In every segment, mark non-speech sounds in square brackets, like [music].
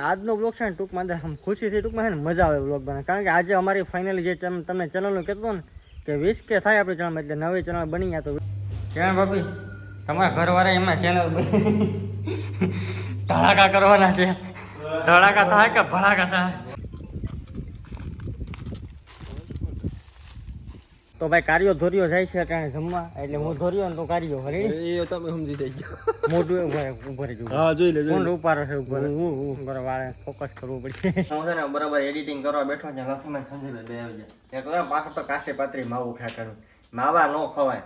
આજનો બ્લોગ છે ને ટૂંકમાં અંદર આમ ખુશીથી ટૂંકમાં છે ને મજા આવે બ્લોગ બનાવે કારણ કે આજે અમારી ફાઇનલી જે તમને ચેનલનું કહેતું ને કે વીસ કે થાય આપણી ચેનલમાં એટલે નવી ચેનલ બની ગયા તો કેમ ભાભી? તમારા ઘરવાળા એમાં ચેનલ ધડાકા કરવાના છે. ધડાકા થાય કે ભડાકા થાય? તો ભાઈ કાર્યો ધોર્યો જાય છે અટાણે જમવા? એટલે હું ધોર્યો ને તો કાર્યો હરી એ તમે સમજી જાય મોઢું ઊભા ઊભા રહેજો. હા જોઈ લે કોણ ઉપાડો છે ઉપર બરાબર વાળે ફોકસ કરવું પડશે. હું છે ને બરાબર એડિટિંગ કરવા બેઠો છે લક્ષ્મણ સંજયભાઈ બે આવી જાય એકલા પાછળ તો કાશે પાત્રી માવું ખાવાનું માવા નો ખવાય.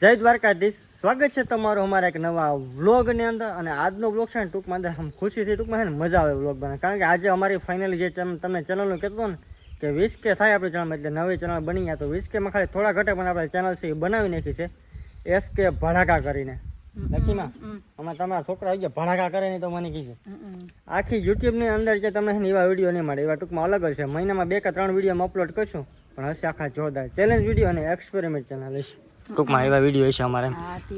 જય દ્વારકાધીશ. સ્વાગત છે તમારું અમારા એક નવા વ્લોગની અંદર. અને આજનો વ્લોગ છે ને ટૂંકમાં અંદર આમ ખુશીથી ટૂંકમાં છે ને મજા આવે વ્લોગ બનાવે કારણ કે આજે અમારી ફાઇનલી જે તમે તમને ચેનલનું કહેતો ને કે વીસ કે થાય આપણી ચેનલમાં એટલે નવી ચેનલ બની ગયા તો વીસ કેમાં ખાલી થોડા ઘટે પણ આપણે ચેનલ છે એ બનાવી નાખી છે. એસ કે ભડાકા કરીને. લખીમાં અમે તમારા છોકરા આવી ગયા ભડાકા કરે નહીં તો મને કીધું. આખી યુટ્યુબની અંદર જે તમને એવા વીડિયો નહીં મળે એવા ટૂંકમાં અલગ હશે છે. મહિનામાં બે કે ત્રણ વીડિયો અપલોડ કરશું પણ હશે આખા જોરદાર. ચેલેન્જ વીડિયો અને એક્સપેરિમેન્ટ ચેનલ હશે. ટૂંકમાં એવા વીડિયો હશે અમારે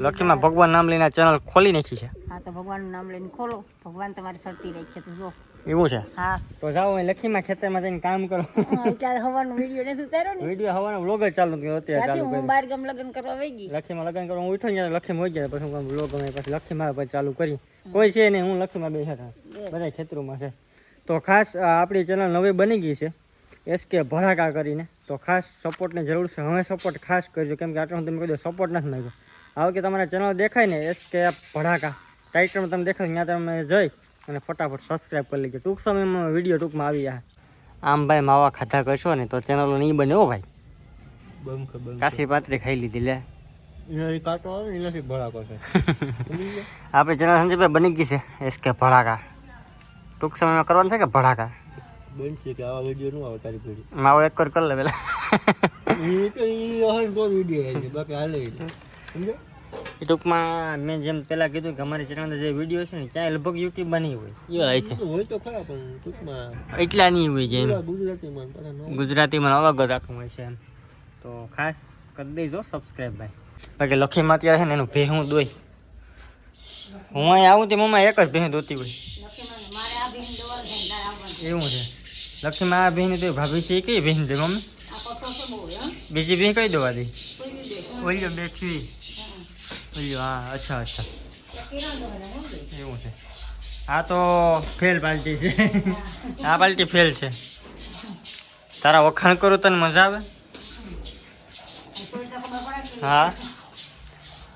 લખીમાં ભગવાન નામ લઈને ચેનલ ખોલી નાખી છે. હા તો ભગવાનનું નામ લઈને ખોલો. ભગવાન તમારી સરતી રહી છે તો જો એવું છે? હા. તો જાઓ લખીમાં ખેતરમાં જઈને કામ કરો. અત્યારે હવાનો વિડિયો નથી ઉતાર્યો ને? વીડિયો હવાનો વ્લોગ જ ચાલુ થયો અત્યારે ચાલુ હું બાર ગામ લગ્ન કરવા વહી ગઈ. લખીમાં લગ્ન કરવા હું ઉઠો ને લખીમાં હોય જાય પછી હું વ્લોગ અમે પછી લખીમાં પછી ચાલુ કરી. કોઈ છે નહીં હું લખીમાં બેઠા હતા બધા ખેતરોમાં છે. તો ખાસ આપણી ચેનલ નવી બની ગઈ છે એસ કે ભડાકા કરીને. તો ખાસ સપોર્ટની જરૂર છે. હવે સપોર્ટ ખાસ કરજો કેમ કે આટલો હું તમે કહી દો સપોર્ટ નથી નાખ્યો આ કે તમારા ચેનલ દેખાય ને એસ કે ભડાકા. ટાઇટલમાં તમે દેખાય ત્યાં તમે જઈ અને ફટાફટ સબસ્ક્રાઈબ કરી લેજો. ટૂંક સમયમાં વીડિયો ટૂંકમાં આવી જાય. આમ ભાઈ માવા ખાધા કરશો ને તો ચેનલો નહીં બને હો ભાઈ. બમ ખબર કાશી પાત્રી ખાઈ લીધી લે. [laughs] આપણી ચેનલ સંજયભાઈ બની ગઈ છે એસ કે ભડાકા. ટૂંક સમયમાં કરવાનું છે કે ભડાકા? બનશે કે આવા વીડિયો નું આવે તારી પેઢી માવો એક કર કર લે પેલા. એ તો એ હોય તો વીડિયો આવે છે બાકી હાલે. સમજ્યો? એ ટૂંકમાં મેં જેમ પહેલાં કીધું કે અમારી ચેનલ જે વીડિયો છે ને ત્યાં લગભગ યુટ્યુબમાં નહીં હોય. એ હોય છે. હોય તો ખરા પણ ટૂંકમાં એટલા નહીં હોય જેમ. ગુજરાતીમાં ગુજરાતીમાં અલગ જ રાખવું હોય છે એમ. તો ખાસ કરી દેજો સબસ્ક્રાઈબ ભાઈ. બાકી લખીમાં અત્યારે છે ને એનું ભેહું દોઈ હું અહીં આવું તે મમ્મા એક જ ભેહ દોતી હોય. એવું છે. લખીમાં આ બહેન તો ભાભી છે એ કઈ બહેન છે મમ્મી? બીજી બહેન કઈ દોવા દે? કોઈ બી દે ઓલ્યો હા અચ્છા અચ્છા. એવું છે. આ તો ફેલ પાર્ટી છે. આ પાર્ટી ફેલ છે. તારા વખાણ કરું તને મજા આવે? હા.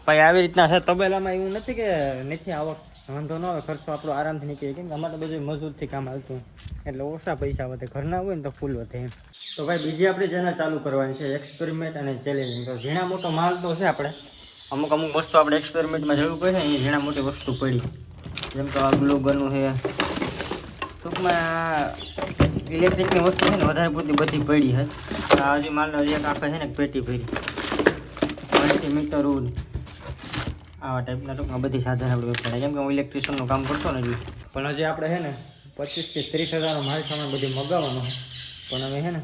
ભાઈ આવી રીતના છે તબેલામાં એવું નથી કે નથી આવક. વાંધો ન આવે ખર્ચો આપણો આરામથી નીકળી કેમ કે અમારે તો બધું મજૂરથી કામ આવતું એટલે ઓછા પૈસા વધે. ઘરના હોય ને તો ફૂલ વધે એમ. તો ભાઈ બીજી આપણે ચેનલ ચાલુ કરવાની છે. એક્સપેરિમેન્ટ અને ચેલેન્જિંગ તો ઝીણા મોટો માલ તો છે આપણે. અમુક અમુક વસ્તુ આપણે એક્સપેરિમેન્ટમાં જરૂર પડે ને એ ઘણા મોટી વસ્તુ પડી. જેમ કે આ ગ્લોબલનું છે. ટૂંકમાં ઇલેક્ટ્રિકની વસ્તુ છે ને, વધારે પૂરતી બધી પડી છે. આ હજી માલનો એક આખે છે ને પેટી પડી મલ્ટીમીટર આવા ટાઈપના ટૂંકમાં બધી સાધન આપણે પડે કેમ કે હું ઇલેક્ટ્રિશિયનનું કામ કરતો ને પણ હજી આપણે છે ને, પચીસથી ત્રીસ હજારનો માલ સામાન બધી મગાવવાનો પણ હવે છે ને,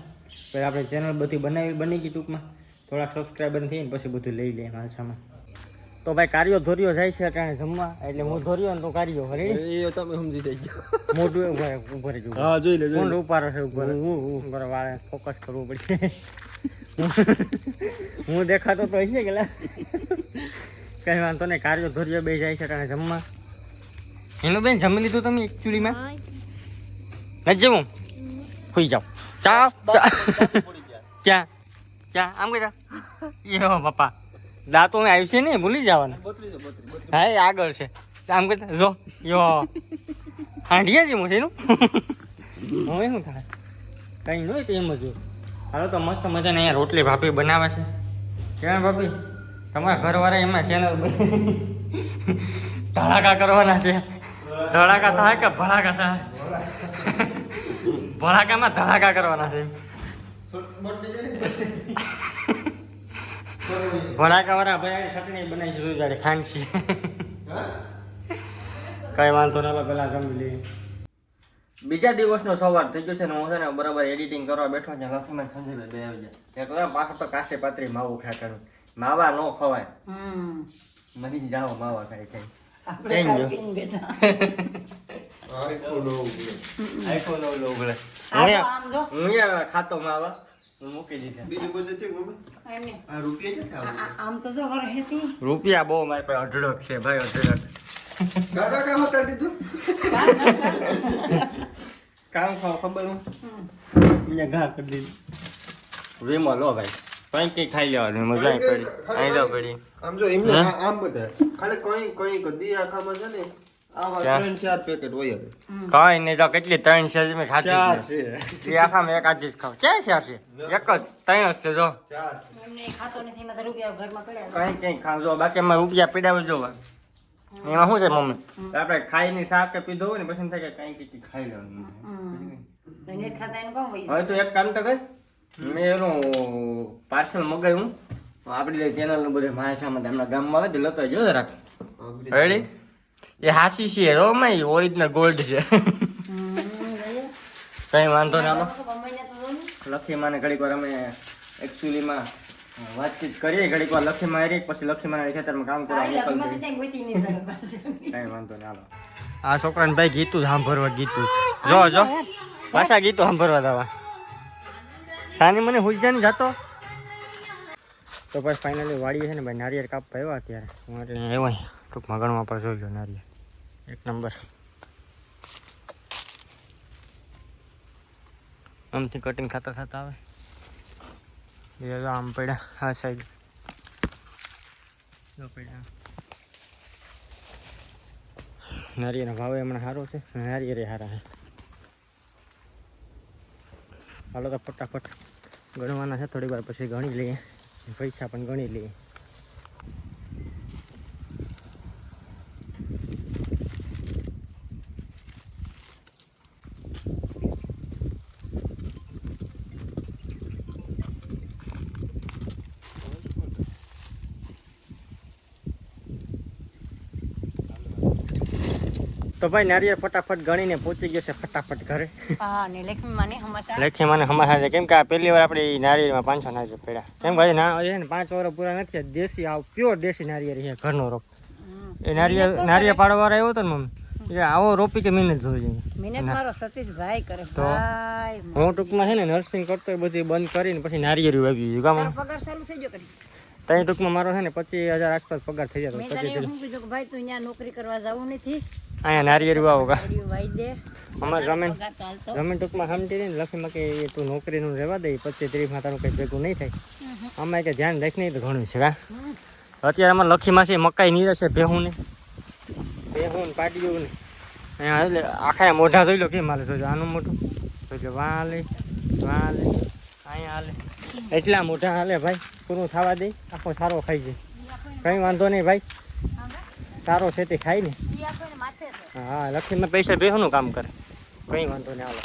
પહેલાં આપણે ચેનલ બધી બનાવી, બની ગઈ ટૂંકમાં. થોડાક સબસ્ક્રાઈબર થઈને પછી બધું લઈ લઈએ માલ સામાન. તો ભાઈ કાર્યો ધોર્યો જાય છે અટાણે જમવા? એટલે હું ધોર્યો ને તો કાર્યો હરી એ તમે સમજી જાય મોઢું ઊભા ઊભા ગયું હા જોઈ લે કોણ ઉપાડો છે ઉપર બરાબર વાળે ફોકસ કરવું પડશે. હું દેખાતો તો હશે કે લા? કઈ વાંધો નહીં કાર્યો ધોર્યો બે જાય છે અટાણે જમવા. હેલો બેન જમી લીધું તમે એકચ્યુઅલીમાં નથી જમું સુઈ જાઓ. ચા ચા ક્યાં? આમ કઈ હો બાપા દાંતો આવ્યું છે ને ભૂલી જવાના. હા એ આગળ છે. આમ કે જો યો હાંડિયા જેવું છે એનું? હવે શું થાય? કંઈ ન હોય તો એમ જ હાલો તો મસ્ત મજાને અહીંયા રોટલી ભાભી બનાવે છે. કેમ ભાભી? તમારા ઘરવાળા એમાં ચેનલ ધડાકા કરવાના છે. ધડાકા થાય કે ભડાકા થાય? ભડાકામાં ધડાકા કરવાના છે. ભડાકા વાળા ભાઈ ચટણી બનાવી છે જાડે ખાંડસી કઈ વાંધો ના પેલા જમી લઈએ. બીજા દિવસનો સવાર થઈ ગયો છે ને હું છે ને બરાબર એડિટિંગ કરવા બેઠો છે લક્ષ્મણ સંજયભાઈ બે આવી જાય એકલા પાછળ તો કાશે પાત્રી માવું ખ્યા કરું માવા ન ખવાય. હમ. મરી જાઓ માવા ખાઈ ખાઈ આઈફોન હું આ તો અહીંયા- આમ જો. હું અહીંયા ખાતો માં આવા હું મૂકી દીધા. બીજું બધું છે મમ્મી? એમને. આ રૂપિયા છે આ- આ- આમ તો રૂપિયા બહુ મારી પાસે અઢળક છે ભાઈ અઢળક. કાકા કામ હતા દીધું કામ ખાવ ખબર હું? ઘા કરી દીધું. વીમો લો ભાઈ. કંઈ કંઈ ખાઈ લેવાનું મજા આવી પડી. તો પડી. આમ જો એમને આમ બધા. ખાલી કઈ કઈ કદી આખામાં છે ને આવા ચાર. ત્રણ ચાર પેકેટ હોય હવે. કઈ નહીં તો કેટલી ત્રણ છે મેં ખાધી છે. આખામાં એક આધી જ ખાવ. ક્યાં ચાર છે? એક જ ત્રણ જ છે જો. કઈ કઈ ખાવ જો. બાકી એમાં રૂપિયા પીડાવે જોવા. એમાં શું છે મમ્મી? આપણે ખાઈને શાક કે પીધું હોય ને પછી થાય કે કઈ કઈ ખાઈ લેવાનું હમ. તો એને જ ખાતા એનું કામ હોય હવે તો એક કામ તો કર. મેં એનું પાર્સલ મગાવ્યું. આપણી ચેનલનું બધું માયાશામાં હમણાં ગામમાં આવે તો લતો જો રાખ. રેડી એ હાસી છે રો માં ઓરિજિનલ ગોલ્ડ છે કઈ વાંધો ના આલો લખી ગમે ત્યાં તો જો ને. લખીમાને ઘડીક વાર અમે એકચ્યુઅલીમાં વાતચીત કરીએ ઘડીક વાર લખીમાં આવી પછી લખીમાના ખેતરમાં કામ કરવા. કઈ વાંધો નહીં હાલો આ છોકરાને ભાઈ ગીતું જ સાંભળવા ગીતું. જો જો. પાછા ગીતો સાંભળવા દવા સાની મને હુજાની જતો. તો પછી ફાઇનલી વાડીએ છે ને ભાઈ નારિયેળ કાપ આવ્યા અત્યારે. હું એટલે આવ્યો ટૂંકમાં ગણવા પર જોઈ લો નારિયેળ. એક નંબર. આમથી કટિંગ થતા થતા આવે. જો આમ પડ્યા આ સાઈડ પડ્યા. ભાવ હમણાં સારો છે. નારિયેરે સારા છે. હાલો તો ફટાફટ ગણવાના છે. થોડી વાર પછી ગણી લઈએ. પૈસા પણ ગણી લઈએ. તો ભાઈ નારિયેળ ફટાફટ ગણીને પહોંચી ગયો છે ફટાફટ ઘરે. ને હમાસા. લખી મને હમણાં છે. કેમ કે આ પહેલી વાર આપણે નારિયેળ નારિયેળમાં પાંચસો નારિયેળ પડ્યા. કેમ ભાઈ ના છે ને પાંચ વર્ષ પૂરા નથી દેશી આવ પ્યોર દેશી નારિયેળ છે ઘરનો રોપ. એ નારિયેળ નારિયેળ પાડવા આવ્યો હતો ને મમ્મી. આવો રોપી કે મહેનત જોઈ જોઈએ મહેનત મારો સતીશભાઈ કરે. તો? હું ટૂંકમાં છે ને નર્સિંગ કરતો એ બધું બંધ કરીને પછી નારિયેળ વાવી ગયું ગામ પગાર ચાલુ થઈ ગયો ત્યાં ટૂંકમાં મારો છે ને પચીસ હજાર આસપાસ પગાર થઈ જતો ભાઈ તું અહીંયા નોકરી કરવા જવું નથી. અહીંયા નારિયેળ વાવો કા? દે. અમારે જમીન જમીન ટૂંકમાં સમજી ને લખીમાં કે એ તું નોકરીનું રહેવા દે પચીસ ત્રીસમાં તારું કંઈ ભેગું નહીં થાય. અમે કે ધ્યાન રાખ નહીં તો ઘણું છે કા? અત્યારે અમારે લખીમાં છે મકાઈ નીરે છે ભેહું ને ભેહું ને પાટીયું ને અહીંયા એટલે આખા મોઢા જોઈ લો કે મારે જોજો આનું મોઢું. જોજો વાલે વાં હાલે અહીંયા હાલે. એટલા મોઢા હાલે ભાઈ પૂરું થવા દે આખો સારો ખાઈ જાય. કંઈ વાંધો નહીં ભાઈ. સારો છે તે ખાઈ ને હા લખીમાં પૈસા ભેહુંનું કામ કરે. કંઈ વાંધો નહીં હાલો.